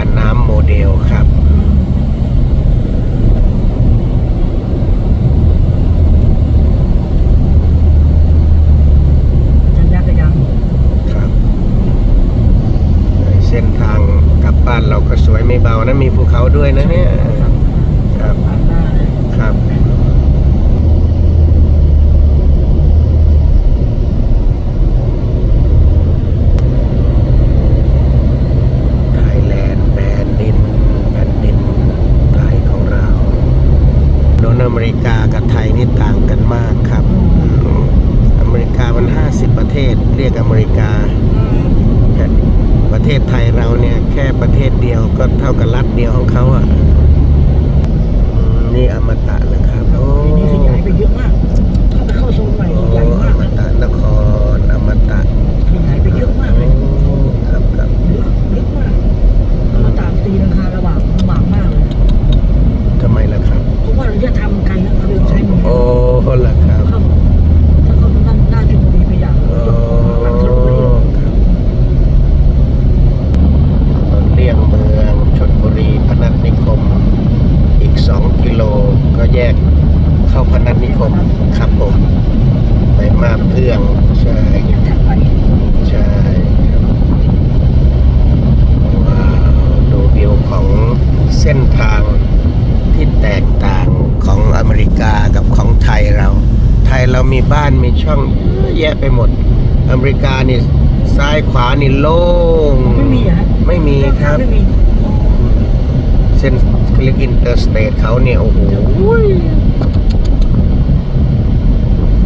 านน้ำโมเดลครับจันยักษ์ก็ยังครับ เส้นทางกลับบ้านเราก็สวยไม่เบานะ มีภูเขาด้วยนะเนี่ย ครับ ผ่านหน้าเลย ครับ ไทยแลนด์แผ่นดินแผ่นดินไทยของเราโนน อเมริกากับไทยนี่ต่างกันมากครับ อเมริกามัน 50 ประเทศเรียกอเมริกา ประเทศไทยเราเนี่ยแค่ประเทศเดียวก็เท่ากับรัฐเดียวของเขาอะมนี่อมตะแล้วครับ โอ้ ทีนี้ขยายไปเยอะมาก เข้าไปเข้าโซนใหม่ โอ้ ใหญ่ อ มาก ม นะ ตะนครอมตะ ขยายไปเยอะมากเลย โอ้ครับครับ ลึกลึกมากมาตามตีลังคาระบากลำบากมากเลย ทำไมล่ะครับ เพราะว่าระยะทางมันไกลนะเขาเดินใช้มือ โอ้ล่ะครับ เข้าถ้าเขานั่นหน้าชลบุรีไปอย่าง โอ้ จบหลังชลบุรี ครับเลี่ยงเมืองชนบุรีพนัสนิคม อีก 2 กิโลก็ แยกเข้าพนัสนิคมครับผม ไปมาบเอื้องใช่ไอ้เนี่ยแท็กไปใช่ครับว้าวดูวิวของเส้นทางที่แตกต่างของอเมริกากับของไทยเรา ไทยเรามีบ้านมีช่องเยอะแยะไปหมด อเมริกานี่ซ้ายขวานี่โล่งไม่มีอะฮะไม่มีครับไม่มีเส้นคลิกอินเตอร์สเตทเขาเนี่ยโอ้โห